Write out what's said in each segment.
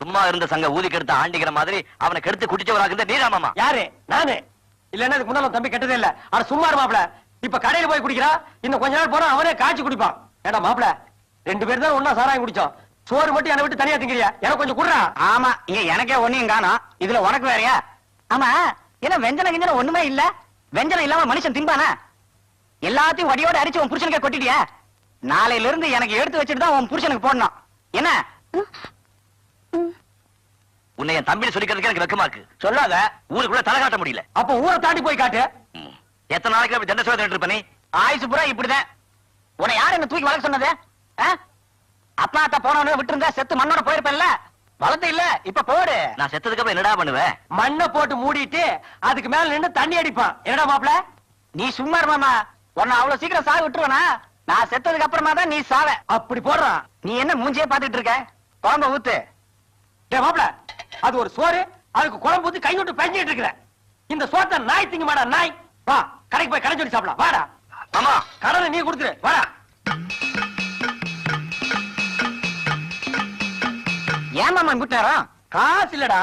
சும்மா இருந்த சங்க ஊதி கெடுத்து ஆண்டிக்கிற மாதிரி அவனை கெடுத்து குடிச்சவராக்குறது நீரா மாமா. யாரு? நானு. இல்லன்னா இதுக்கு முன்னால தம்பி கெட்டதே இல்ல. ஆனா சும்மா இரு மாப்ள இப்ப கடையில போய் குடிக்கிறா. இன்னும் கொஞ்ச நாள் போனா அவனே காய்ச்சி குடிப்பான். ஏடா மாப்ள ரெண்டு பேரும் தான் ஒன்னா சாராயம் குடிச்சோம். சோறு மட்டும் என்னை விட்டு தனியா திங்கிறியா? எனக்கு கொஞ்சம் குடுறா. ஆமா இங்க எனக்கே ஒண்ணையும் காணோம். இதுல உனக்கு வேறயா? ஆமா என்ன வெஞ்சன கிஞ்சன ஒண்ணுமே இல்ல. வெஞ்சனம் இல்லாம மனுஷன் திம்பானா எல்லாத்தையும் வடியோட அரிச்சு உன் புருஷனுக்கே கொட்டிட்டியா? நாளையில இருந்து எனக்கு எடுத்து வச்சுட்டு தான் உன் புருஷனுக்கு போடணும். என்ன? உன்னை என் தம்பின்னு சொல்லிக்கிறதுக்கு எனக்கு வெக்கமா இருக்கு. சொல்லாத ஊருக்குள்ள தலை காட்ட முடியல. அப்ப ஊரை தாண்டி போய் காட்டு. எத்தனை நாளைக்கு அப்படி தண்டை சோதனை இருப்ப நீ ஆயுசு பூரா இப்படிதான். உன்னை யாரு என்ன தூக்கி வளர்க்க சொன்னது? அப்பா அத்தா போனவனு விட்டு இருந்தா செத்து மண்ணோட போயிருப்பேன்ல? வளர்த்து இல்ல இப்ப போடு. நான் செத்ததுக்கு அப்புறம் என்னடா பண்ணுவேன்? மண்ணை போட்டு மூடிட்டு அதுக்கு மேல நின்னு தண்ணி அடிப்பான். என்னடா மாப்ள நீ சும்மா இரு மாமா உன்னை அவ்வளவு சீக்கிரம் சாக விட்டுருவனா? நான் செத்ததுக்கு அப்புறமா தான் நீ சாவ. அப்படி போடுறான். நீ என்ன மூஞ்சியே பாத்துட்டு இருக்க? குழம்ப ஊத்து. மாப்ள அது ஒரு சோறு அதுக்கு குழம்பு ஊத்தி கை விட்டு பெஞ்சிட்டு இருக்கிற. இந்த சோத்தை நாய் திங்க மாடா நாய். வா கடைக்கு போய் கடை சொல்லி சாப்பிடலாம். வாடா. மாமா. கடனை நீ கொடுத்துரு. வாடா. ஏன் மாமா விட்டாரா காசு இல்லடா.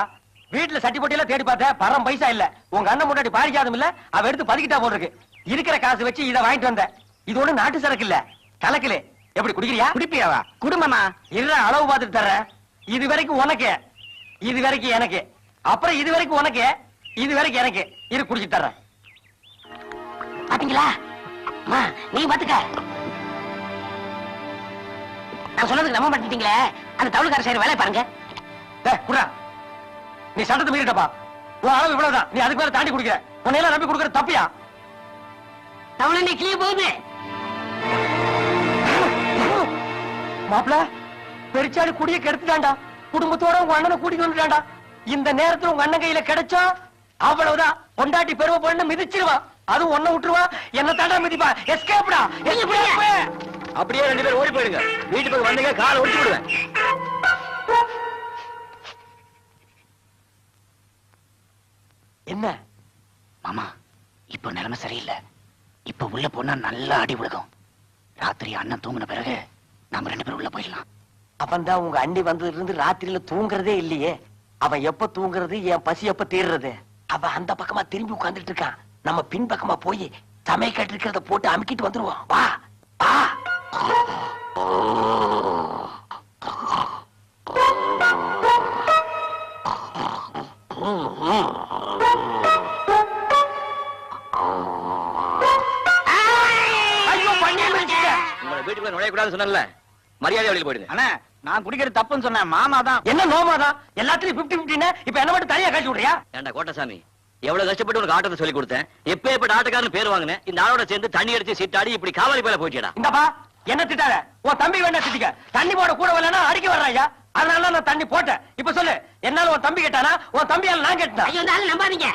வீட்டுல சட்டி போட்டி எல்லாம் தேடி பார்த்தேன் பரம் பைசா இல்ல. உங்க அண்ணன் முன்னாடி பாரிக்காதும் இல்ல அவ எடுத்து பதுக்கிட்டா போல இருக்கு இருக்கிற காசு வச்சு இத வாங்கிட்டு வந்தேன் இது ஒண்ணு நாட்டு சரக்கு இல்ல. கலக்கல. எப்படி குடிக்கிறியா? குடிப்பியாவா? குடும்பமா இருற அளவு பார்த்துட்டு தர்றேன். இது வரைக்கும் உனக்கு. இது வரைக்கும் எனக்கு. அப்புறம் இது வரைக்கும் உனக்கு. இது வரைக்கும் எனக்கு. இரு குடிச்சிட்டு தர்றேன் பாத்தீங்களா? நீ பாத்துக்க. நான் சொன்னதுக்கு நம்ப மாட்டீங்களே அந்த தவுளுக்கார சைடு வேலையை பாருங்க. குடுறா. நீ சட்டத்தை மீறிட்டப்பா. உன் அளவு இவ்வளவுதான். நீ அதுக்கு மேல தாண்டி குடிக்கிற. உன்னையெல்லாம் நம்பி குடுக்கிற தப்பியா? தவுளை நீ கிளிய போகுது. மாப்பிள பெருச்சாடி குடிய கெடுத்துட்டான்டா. குடும்பத்தோட உங்க அண்ணனை கூட்டிட்டு வந்துட்டான்டா. இந்த நேரத்துல உங்க அண்ணன் கையில கிடைச்சா அவ்வளவுதான். பொண்டாட்டி பெருமை பொண்ணு மிதிச்சிருவான் அதுவும் ஒன்ன விட்டுருவா. என்ன தாண்டா மிதிப்பா. எஸ்கேப்டா அப்படியே ரெண்டு பேரும் ஓடி போயிடுங்க. வீட்டு பக்கம் வந்தீங்க காலை ஒடிச்சு விடுவேன். என்ன? மாமா இப்ப நிலைமை சரியில்லை. இப்ப உள்ள போனா நல்லா அடி விழுகும். ராத்திரி அண்ணன் தூங்கின பிறகு நாம ரெண்டு பேரும் உள்ள போயிடலாம். அவன் தான் உங்க அண்ணி வந்ததுல இருந்து ராத்திரியில தூங்குறதே இல்லையே. அவன் எப்ப தூங்குறது என் பசி எப்ப தீர்றது அவன் அந்த பக்கமா திரும்பி உட்கார்ந்துட்டு இருக்கான். நம்ம பின் பக்கமா போய் சமையல் இருக்கிறத போட்டு அமுக்கிட்டு வந்துருவோம். வா வா. வீட்டுக்குள்ள நுழையக்கூடாதுன்னு சொன்னல மரியாதை வெளியில் போயிடுங்க அண்ணா நான் குடிக்கிறது தப்புன்னு சொன்னேன். மாமா தான் என்ன நோமாதான் எல்லாத்துலயும் பிப்டி பிப்டின்னு இப்ப என்ன மட்டும் தனியா காட்சி விடுறியா? ஏண்டா கோட்டசாமி எவ்வளவு கஷ்டப்பட்டு உனக்கு ஆட்டத்தை சொல்லி கொடுத்தேன்? எப்ப எப்ப ஆட்டக்காரன் பேர் வாங்கினேன். இந்த ஆளோட சேர்ந்து தண்ணி அடிச்சு சீட்டாடி இப்படி காவாலி பேல போயிட்டா இந்தப்பா என்ன திட்டாத? உன் தம்பி வேணா திட்டிக்க. தண்ணி போட கூட வரலன்னா அடிக்க வர்றாயா அதனால நான் தண்ணி போட்டேன். இப்ப சொல்லு என்னால உன் தம்பி கேட்டானா? உன் தம்பியால நான் கேட்டேன்? ஐயோ இந்த ஆளு நம்பாதீங்க.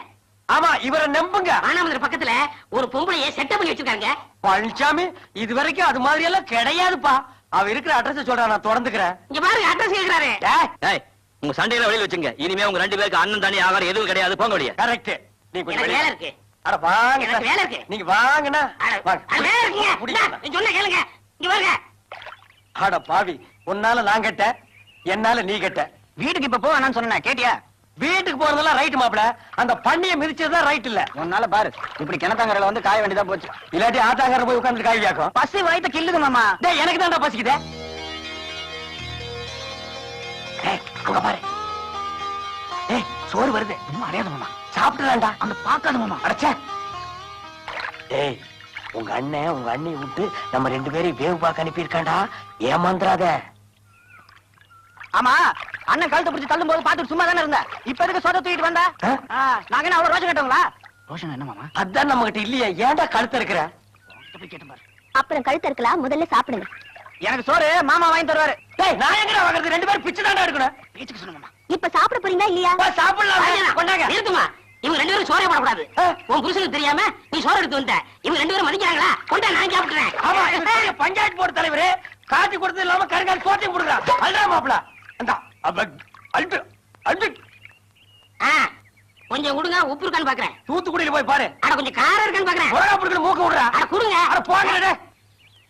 ஆமா இவரை நம்புங்க. மானாமதுரை பக்கத்துல ஒரு பொம்பளைய செட்டப் பண்ணி வச்சிருக்காங்க. பழனிசாமி இது வரைக்கும் அது மாதிரி எல்லாம் கிடையாதுப்பா. அவ இருக்கிற அட்ரஸ் சொல்றா நான் தொடர்ந்துக்கிறேன். இங்க பாருங்க அட்ரஸ் கேக்குறாரு. டேய், ஏய் உங்க சண்டையில வெளியில வச்சுங்க. இனிமே உங்க ரெண்டு பேருக்கு அண்ணன் தனி ஆகாரம் எதுவும் கிடையாது. போங்க வெளிய. கரெக்ட் நீ கொஞ்சம் வேலை இருக்கு. அட வாங்க. எனக்கு வேலை இருக்கு. நீங்க வாங்க. அட, வேலை இருக்குங்க நீ சொன்ன கேளுங்க. இங்க பாருங்க அட பாவி உன்னால நான் கெட்ட என்னால நீ கெட்ட வீட்டுக்கு இப்ப போ வேணாம்னு சொன்னேன் கேட்டியா? வீட்டுக்கு போறதெல்லாம் ரைட் மாப்ள அந்த பண்ணிய மிதிச்சதுதான் ரைட் இல்ல. உன்னால பாரு இப்படி கிணத்தாங்கரையில வந்து காய வேண்டியதா போச்சு. இல்லாட்டி ஆத்தாங்கர போய் உட்கார்ந்து காய் வியாக்கும். பசி வயித்த கில்லுது மாமா. டேய் எனக்கு தான்டா பசிக்குதே. அங்க பாரு. டேய் சோறு வருது. இன்னும் அடையாது மாமா. சாப்பிட்டுலாம்டா அந்த பாக்காது மாமா. அடைச்சே. டேய் உங்க அண்ணன் உங்க அண்ணி விட்டு நம்ம ரெண்டு பேரையும் வேவு பார்க்க அனுப்பியிருக்காண்டா ஏமாந்துறாத. ஆமா. அண்ணன் கழுத்தை பிடிச்சு தள்ளும் போது பாத்துட்டு சும்மா தானே இருந்த? இப்ப எதுக்கு சொத தூக்கிட்டு வந்த? நாங்க என்ன அவ்வளவு ரோஷம் கேட்டவங்களா? ரோஷன் என்ன மாமா? அதான் நம்ம கிட்ட இல்லையா. ஏன்டா கழுத்த இருக்கிற போய் கேட்டு பாரு. அப்புறம் கழுத்து இருக்கலாம் முதல்ல சாப்பிடுங்க. எனக்கு சோறு மாமா வாங்கி தருவாரு. டேய் நான் எங்கடா வாங்குறது? ரெண்டு பேரும் பிச்சு தாண்டா எடுக்கணும். பேச்சுக்கு மாமா. இப்ப சாப்பிட போறீங்களா இல்லையா? சாப்பிடலாம். கொண்டாங்க. நிறுத்துமா? இவங்க ரெண்டு பேரும் சோறே போடக்கூடாது. உன் புருஷனுக்கு தெரியாம நீ சோறு எடுத்து வந்த இவங்க ரெண்டு பேரும் மதிக்கிறாங்களா? கொண்டா நான் சாப்பிட்டுறேன். ஆமா பஞ்சாயத்து போர்டு தலைவரே. காட்டி கொடுத்தது இல்லாம கருங்கால் சோத்தையும் கொடுக்குறா அதுதான் மாப்பிள. அந்த கொஞ்சம் கொடுங்க உப்பு இருக்கான்னு பாக்குறேன். தூத்துக்குடியில போய் பாரு. அட கொஞ்சம் காரம் இருக்கான்னு பாக்குறேன். மூக்க விடுறா. அட கொடுங்க. அட போங்க.